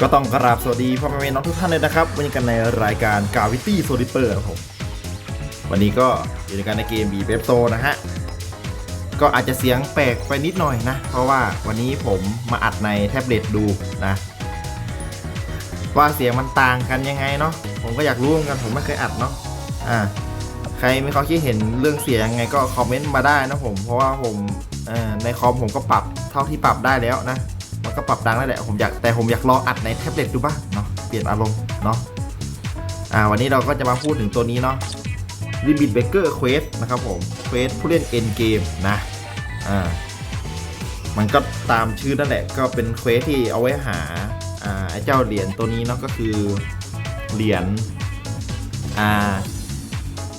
ก็ต้องกราบสวัสดีพ่อแม่น้องทุกท่านเลยนะครับ วันนี้กันในรายการกาวิตี้โซลิเปอร์ครับผมวันนี้ก็อยู่ในการในเกมบีเบฟโซนะฮะ ก็อาจจะเสียงแปลกไปนิดหน่อยนะ เพราะว่าวันนี้ผมมาอัดในแท็บเล็ตดูนะ ว่าเสียงมันต่างกันยังไงเนาะผมก็อยากรู้เหมือนกันผมไม่เคยอัดเนาะอ่าใครมีความคิดเห็นเรื่องเสียงยังไงก็คอมเมนต์มาได้นะผมเพราะว่าผมในคอมผมก็ปรับเท่าที่ปรับได้แล้วนะ มันก็ปรับดังได้แหละผมอยากแต่ผมอยากลองอัดในแท็บเล็ตดูบ้างเนาะเปลี่ยนอารมณ์เนาะอ่าวันนี้เราก็จะมาพูดถึงตัวนี้เนาะ r i b b i t Breaker Quest นะครับผม Quest ผู้เล่น End Game นะอ่ามันก็ตามชื่อนั่นแหละก็เป็นเควสที่เอาไว้หาอ่าไอเจ้าเหรียญตัวนี้เนาะก็คือเหรียญอ่า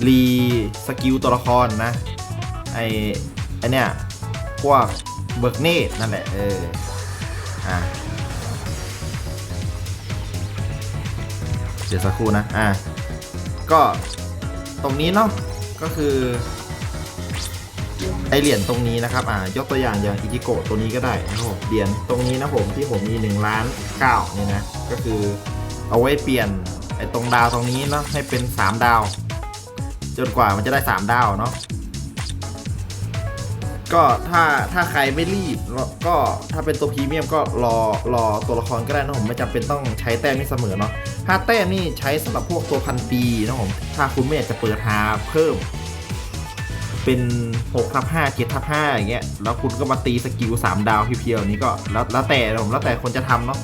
รีสกิลตัวละครนะไอไอเนี่ยพวกเบิร์กเนตนั่นแหละเออ อ่าเดี๋ยวสักครู่นะ อ่า ก็ตรงนี้เนาะ ก็คือ ไอเหรียญตรงนี้นะครับ อ่า ยกตัวอย่างอย่างอิจิโกะตัวนี้ก็ได้นะครับเหรียญตรงนี้นะผมที่ผมมี1ล้าน9เนี่ยนะ ก็คือเอาไว้เปลี่ยนไอตรงดาวตรงนี้เนาะให้เป็น 3 ดาว จนกว่ามันจะได้ 3 ดาวเนาะ ก็ถ้าถ้าใครไม่รีบก็ถ้าเป็นตัวพรีเมียมก็รอรอตัวละครก็ได้นะผมไม่จำเป็นต้องใช้แต้มนี่เสมอเนาะถ้าแต้มนี่ใช้สำหรับพวกตัวพันปีนะผมถ้าคุณไม่อยากจะเปิดหาเพิ่ม เป็น6ทับ5 7ทับ5อย่างเงี้ยแล้วคุณก็มาตีสกิล3ดาวเพียวๆนี้ก็แล้วแล้วแต่ผมแล้วแต่คนจะทำเนาะ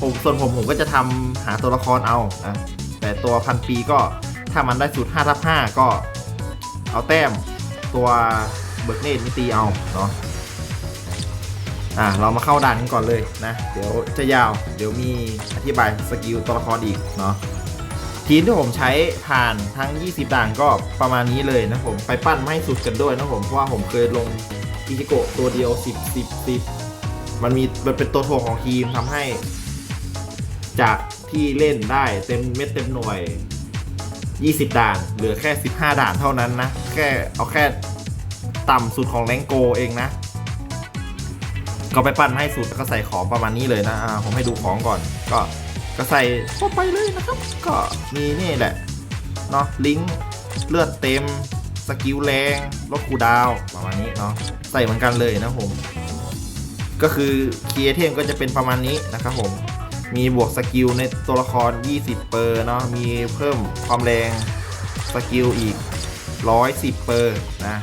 ผมส่วนผมผมก็จะทำหาตัวละครเอานะแต่ตัวพันปีก็ถ้ามันได้สูตร5ทับ5ก็เอาแต้มตัว เบิร์กเนตนี่ตีเอาเนาะอะเรามาเข้าดันกันก่อนเลยนะ เดี๋ยวจะยาวเดี๋ยวมีอธิบายสกิลตัวละครอีกเนาะทีมที่ผมใช้ผ่านทั้ง 20 ด่านก็ประมาณนี้เลยนะผมไปปั้นมาให้สุดกันด้วยนะผมเพราะว่าผมเคยลงอิจิโกะตัวเดียว 10 10 10 มันมีมันเป็นตัวถ่วงของทีมทำให้ จากที่เล่นได้เต็มเม็ดเต็มหน่วย 20 ด่าน เหลือแค่ 15 ด่านเท่านั้นนะ แค่เอาแค่ ต่ำสุดของแรงโกเองนะ ก็ไปปั้นให้สุดแล้วก็ใส่ของประมาณนี้เลยนะอ่าผมให้ดูของก่อน ก็ก็ใส่เข้าไปเลยนะครับ ก็มีนี่แหละเนาะลิงก์เลือดเต็มสกิลแรงลดคูดาวประมาณนี้เนาะใส่เหมือนกันเลยนะผม ก็คือเคีเอเทมก็จะเป็นประมาณนี้นะครับผม มีบวกสกิลในตัวละคร 20 เปอร์เนาะมีเพิ่มความแรงสกิลอีก 110 เปอร์นะ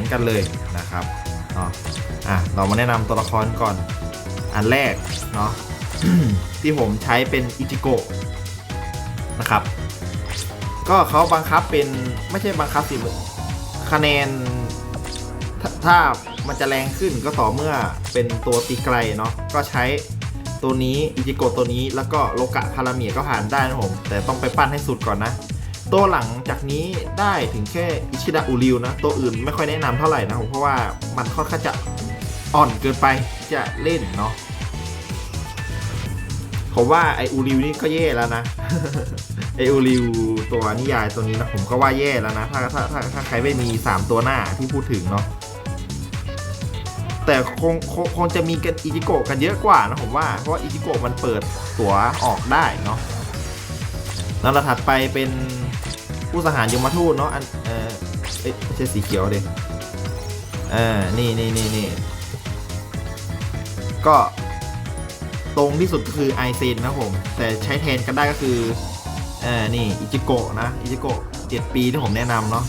มือนกันเลยนะครับเนาะอะเรามาแนะนำตัวละครก่อนอันแรกเนาะที่ผมใช้เป็นอิจิโกะนะครับก็เขาบังคับเป็นไม่ใช่บังคับสิคะแนนถถ้ามันจะแรงขึ้นก็ต่อเมื่อเป็นตัวตีไกลเนาะก็ใช้ตัวนี้อิจิโกะตัวนี้แล้วก็โลกะคาราเมียก็ผ่านได้นะผมแต่ต้องไปปั้นให้สุดก่อนนะ ตัวหลังจากนี้ได้ถึงแค่อิชิดะอูริวนะ ตัวอื่นไม่ค่อยแนะนำเท่าไหร่นะผมเพราะว่ามันค่อนข้างจะอ่อนเกินไปจะเล่นเนาะผมว่าไออูริวนี่ก็แย่แล้วนะไออูริวตัวนิยายตัวนี้นะผมก็ว่าแย่แล้วนะ ถ้าถ้าถ้าถ้าใครไม่มี 3 ตัวหน้าที่พูดถึงเนาะแต่คงคงคงจะมีกันอิจิโกะกันเยอะกว่านะผมว่าเพราะว่าอิจิโกะมันเปิดตัวออกได้เนาะแล้วถัดไปเป็น ผู้สหารยมทูตเนาะอันเออเอ้ยไม่ใช่สีเขียวเด็เออนี่นี่นี่นี่ก็ตรงที่สุดก็คือไอเซนนะผม แต่ใช้แทนกันได้ก็คือเออนี่อิจิโกะนะอิจิโกะเจ็ดปีที่ผมแนะนำเนาะ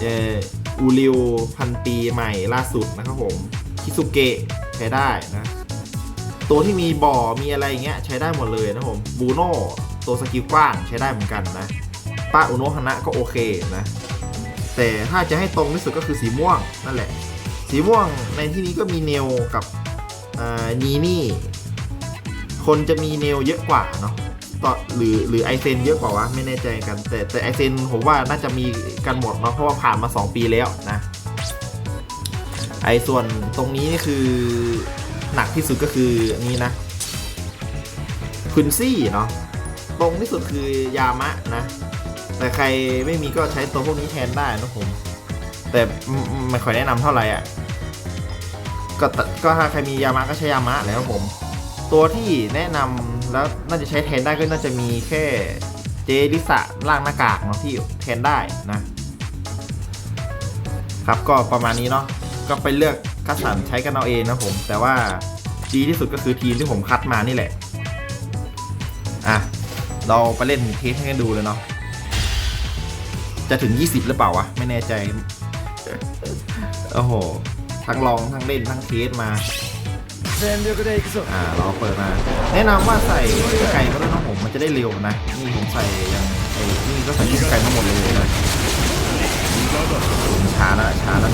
เอออูริวพันปีใหม่ล่าสุดนะครับผมคิสุเกะใช้ได้นะ ตัวที่มีบ่อมีอะไรอย่างเงี้ยใช้ได้หมดเลยนะผมบูโน่ตัวสกิลกว้างใช้ได้เหมือนกันนะ ป้าอุโนะฮานะก็โอเคนะ แต่ถ้าจะให้ตรงที่สุดก็คือสีม่วงนั่นแหละ สีม่วงในที่นี้ก็มีเนลกับนีนี่ คนจะมีเนลเยอะกว่าเนาะต่อหรือหรือไอเซนเยอะกว่าวะไม่แน่ใจกัน แต่แต่ไอเซนผมว่าน่าจะมีกันหมดเนาะเพราะว่าผ่านมา 2 ปีแล้วนะไอส่วนตรงนี้นี่คือหนักที่สุดก็คืออันนี้นะคุนซี่เนาะตรงที่สุดคือยามะนะ แต่ใครไม่มีก็ใช้ตัวพวกนี้แทนได้นะผม แต่ไม่ค่อยแนะนำเท่าไหร่อะ ก็ก็ถ้าใครมียามะก็ใช้ยามะแล้วผม ตัวที่แนะนแล้วน่าจะใช้แทนได้ก็น่าจะมีแค่เจลิสะล่างหน้ากากเนาะที่แทนได้นะครับก็ประมาณนี้เนาะก็ไปเลือกคัดสรรใช้กันเอาเองนะผม แต่ว่าดีที่สุดก็คือทีมที่ผมคัดมานี่แหละ อะ เราไปเล่นเทสให้กันดูเลยเนาะ จะถึง 20 หรือเปล่าวะ ไม่แน่ใจ โอ้โห ทั้งลองทั้งเล่นทั้งเทสมา อ่า เราเปิดมา แนะนำว่าใส่ไก่ก็ได้น้องผมมันจะได้เร็วนะ นี่ผมใส่ยังไอ้นี่ก็ใส่ไก่มาหมดเลยนะช้าแล้วช้าแล้ว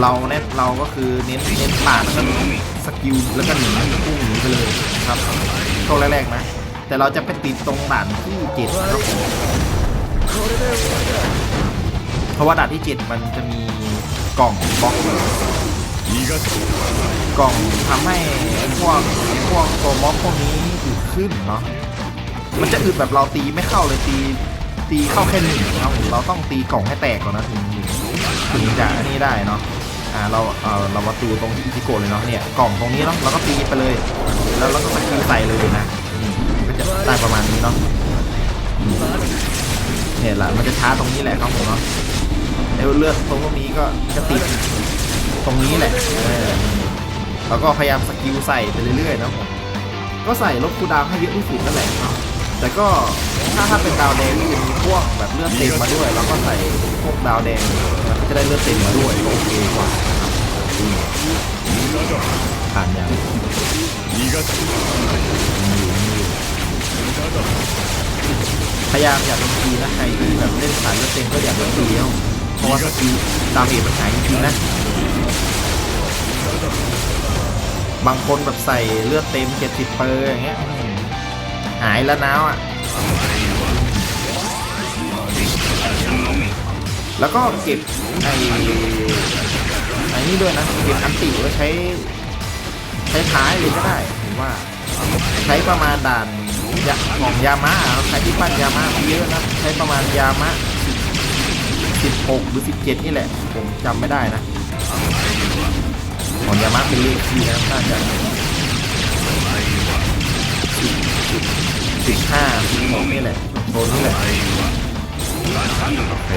เราเน้นเราก็คือเน้นเน้นปาดแล้วก็สกิลแล้วก็หนีพุ่งหนีไปเลยครับช่วงแรกๆนะ แต่เราจะไปติดตรงด่านที่เจ็ดนะครับเพราะว่าด่านที่เจ็ดมันจะมีกล่องบล็อกกล่องทำให้พวกพวกตัวม็อกพวกนี้อึดขึ้นเนาะมันจะอึดแบบเราตีไม่เข้าเลยตีตีเข้าแค่หนึ่งครับเราต้องตีกล่องให้แตกก่อนนะถึงถึงจะนี่ได้เนาะอ่าเราเออเรามาตูตรงที่อิจิโกะเลยเนาะเนี่ยกล่องตรงนี้เนาะเราก็ตีไปเลย แล้วเราก็สกีใส่เลยนะ อืมก็จะได้ประมาณนี้เนาะเนี่ยแหละมันจะช้าตรงนี้แหละครับผมเนาะเอวเลือดตรงตรงนี้ก็จะติดตรงนี้แหละแล้วก็พยายามสกิลใส่ไปเรื่อยๆนะผมก็ใส่ลดคูดาวให้เยอะที่สุดนั่นแหละเนาะแต่ก็ถ้าถ้าเป็นดาวแดงที่จะมีพวกแบบเลือดเต็มมาด้วย แล้วก็ใส่พวกดาวแดงมันก็จะได้เลือดเต็มมาด้วยโอเคกว่านะครับผ่านยัง พยายามอย่าเป็นทีนะใครที่แบบเล่นสายเลือดเต็มก็อย่าเป็นทีเนาะเพราะว่าสกิลดาเมจมันหายจริงนะ บางคนแบบใส่เลือดเต็ม70เปอร์อย่างเงี้ยหายแล้วน้าวอะแล้วก็เก็บไอ้ไอ้นี่ด้วยนะเก็บอันติไว้ใช้ ใช้ท้ายเลยก็ได้ผมว่า ใช้ประมาณด่าน ยะของยามะอะใครที่ปั้นยามะเยอะนะใช้ประมาณยามะ16 หรือ 17 นี่แหละ ผมจำไม่ได้นะของยามาเป็นเลขที่นะน่าจะสิบห้าสิบหกนี่แหละโซนนี่แหละโอเค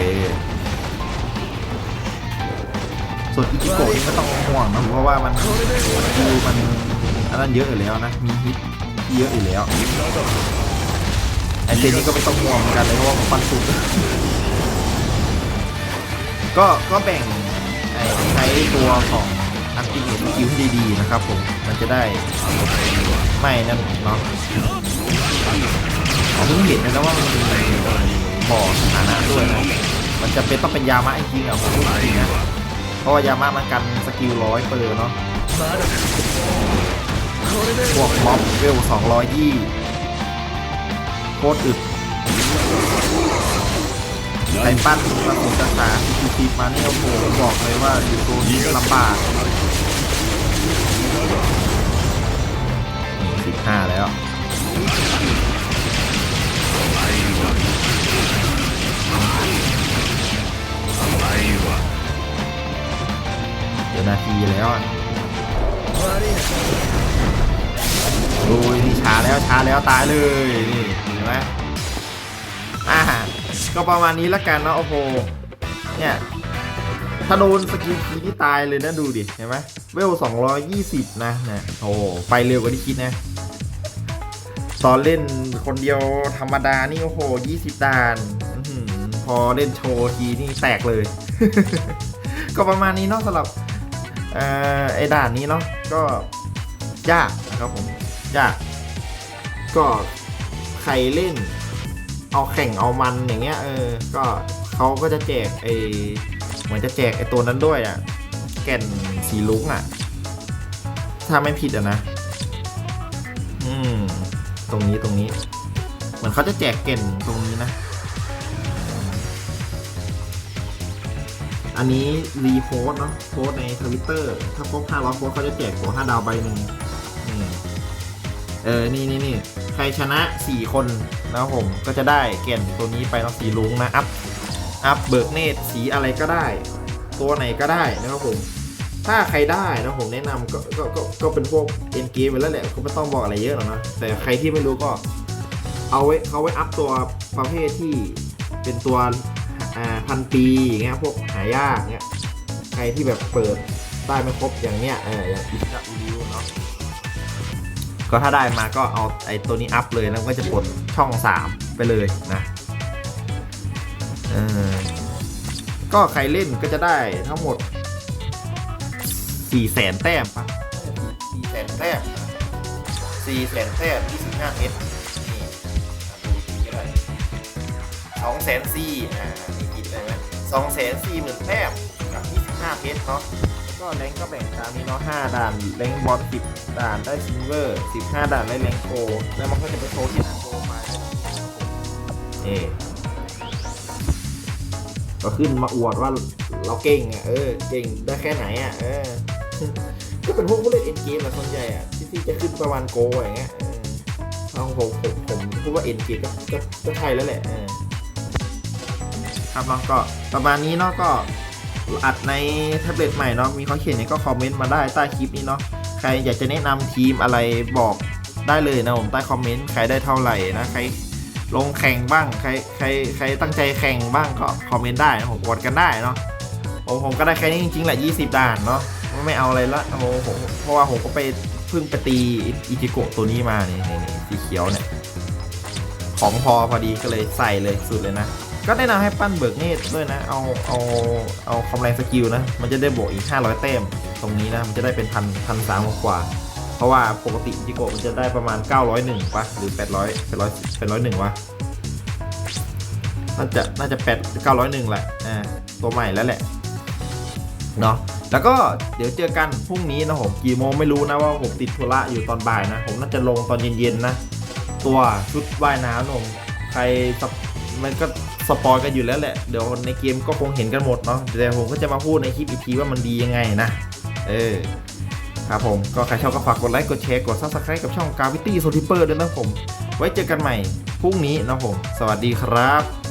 ส่วนอิจิโกะนี่ไม่ต้องห่วงนะเพราะว่ามันคือมันอันนั้นเยอะอยู่แล้วนะ มีฮิต เยอะอยู่แล้วไอเจนนี่ก็ไม่ต้องห่วงกันเลยเพราะว่าปันสุดก็ก็แบ่งใช้ตัวของอันติเมตคิวให้ดีๆนะครับผมมันจะได้ไม่นั่นเนาะเพิ่งเห็นนะว่ามันมีบอสถานะด้วยนะมันจะเป็นต้องเป็นยามะจริงๆอะผมพูดจริงนะเพราะว่ายามะมันกันสกิลร้อยเปอร์เนาะ พวกม็อบเวลสองร้อยยี่โคตรอึดไอ้ปั้นกระสุนกระสาทีทีมาเนี่ยโอ้โหบอกเลยว่าอยู่ตัวนี้ลำบากสิบห้าแล้วเดี๋ยวนาทีแล้ว โอ้ยนี่ช้าแล้วช้าแล้วตายเลยนี่เห็นไหมอ่าก็ประมาณนี้ละกันเนาะโอ้โหเนี่ยถ้าโดนสกิลคีนี่ตายเลยนะดูดิเห็นไหมเวล220 นะนี่ยโอ้ไปเร็วกว่าที่คิดนะตอนเล่นคนเดียวธรรมดานี่โอ้โห 20 ด่านพอเล่นโชว์ทีนี่แตกเลย ก็ประมาณนี้เนาะสำหรับเอ่อไอ้ด่านนี้เนาะก็ยากนะครับผม ยาก ก็ใครเล่น เอาแข่งเอามันอย่างเงี้ยเออ ก็เขาก็จะแจกไอเหมือนจะแจกไอตัวนั้นด้วยอะแก่นสีลุ้งอะถ้าไม่ผิดอะนะ อืม ตรงนี้ตรงนี้ เหมือนเขาจะแจกเก่นตรงนี้นะ อันนี้รีโพสเนาะโพสในทวิตเตอร์ถ้าครบ500โพสเขาจะแจกตัว5ดาวใบหนึ่งอืม เออ นี่นี่นี่ใครชนะ 4 คนนะครับผม ก็จะได้เก่นตัวนี้ไปเนาะสีลุงนะ อัพ อัพเบิกเนตสีอะไรก็ได้ ตัวไหนก็ได้นะครับผม ถ้าใครได้นะผมแนะนำก็ก็ก็ก็เป็นพวกเอ็นเกมไปแล้วแหละก็ไม่ต้องบอกอะไรเยอะหรอกนะ แต่ใครที่ไม่รู้ก็เอาไว้เขาไว้อัพตัวประเภทที่เป็นตัวพันปีอย่างเงี้ยพวกหายากเงี้ยใครที่แบบเปิดได้ไม่ครบอย่างเนี้ยเอออย่างอิสระวิวเนาะ ก็ถ้าได้มาก็เอาไอ้ตัวนี้อัพเลยแล้วก็จะปลดช่อง 3 ไปเลยนะเออก็ใครเล่นก็จะได้ทั้งหมด4แสนแต้มปะ4แสนแต้ม4แสนแต้ม25เม็ดนี่อะดูอีกทีก็ได้2แสนสี่อ่านี่คิดได้ไหม2แสนสี่หมื่นแต้มกับ25เพชรเนาะ ก็แรงก็แบ่งตามนี้เนาะ5ด่านแรงบอล10ด่านได้ซิลเวอร์15ด่านได้แรงโกแล้วมันก็จะไปโชว์ที่หน้าโปรไฟล์นี่ก็ขึ้นมาอวดว่าเราเก่งอะเออเก่งได้แค่ไหนอะเออก็เป็นพวกผู้เล่นเอ็นเกมแหละส่วนใหญ่อะที่ที่จะขึ้นประมาณโกอย่างเงี้ยเออเอาผมผมผมพูดว่าเอ็นเกมก็ก็ใช่แล้วแหละเออครับเนาะก็ประมาณนี้เนาะก็ อัดในแท็บเล็ตใหม่เนาะมีเขาเขียนเนี่ยก็คอมเมนต์มาได้ใต้คลิปนี้เนาะใครอยากจะแนะนำทีมอะไรบอกได้เลยนะผมใต้คอมเมนต์ใครได้เท่าไหร่นะใครลงแข่งบ้างใครใครใครตั้งใจแข่งบ้างก็คอมเมนต์ได้นะผมกดกันได้เนาะผมผมก็ได้แค่นี้จริงๆแหละ 20 ด่านเนาะไม่เอาอะไรละโอ้โหผมเพราะว่าผมก็ไปเพิ่งไปตีอิจิโกะตัวนี้มานี่นี่สีเขียวเนี่ยของพอพอดีก็เลยใส่เลยสุดเลยนะ ก็แนะนำให้ปั้นเบิกเนตรด้วยนะ เอาเอาเอาคอมแรงสกิลนะ มันจะได้บวกอีก 500แต้ม ตรงนี้นะ มันจะได้เป็นพันพันสามกว่า เพราะว่าปกติจิโกะมันจะได้ประมาณ 901ปะหรือ 800 800 801วะน่าจะน่าจะแปดเก้าร้อยหนึ่งแหละอ่าตัวใหม่แล้วแหละเนาะแล้วก็เดี๋ยวเจอกันพรุ่งนี้นะผมกี่โมงไม่รู้นะว่าผมติดธุระอยู่ตอนบ่ายนะ ผมน่าจะลงตอนเย็นๆนะ ตัวชุดว่ายน้ำนะผมใครมันก็ สปอยกันอยู่แล้วแหละ เดี๋ยวในเกมก็คงเห็นกันหมดเนาะแต่ผมก็จะมาพูดในคลิปอีกทีว่ามันดียังไงนะ เออ ครับผม ก็ใครชอบก็ฝากกดไลค์กดแชร์กด subscribe กับช่อง Gravity s o l i p e r ด้วยนะผม ไว้เจอกันใหม่พรุ่งนี้นะผม สวัสดีครับ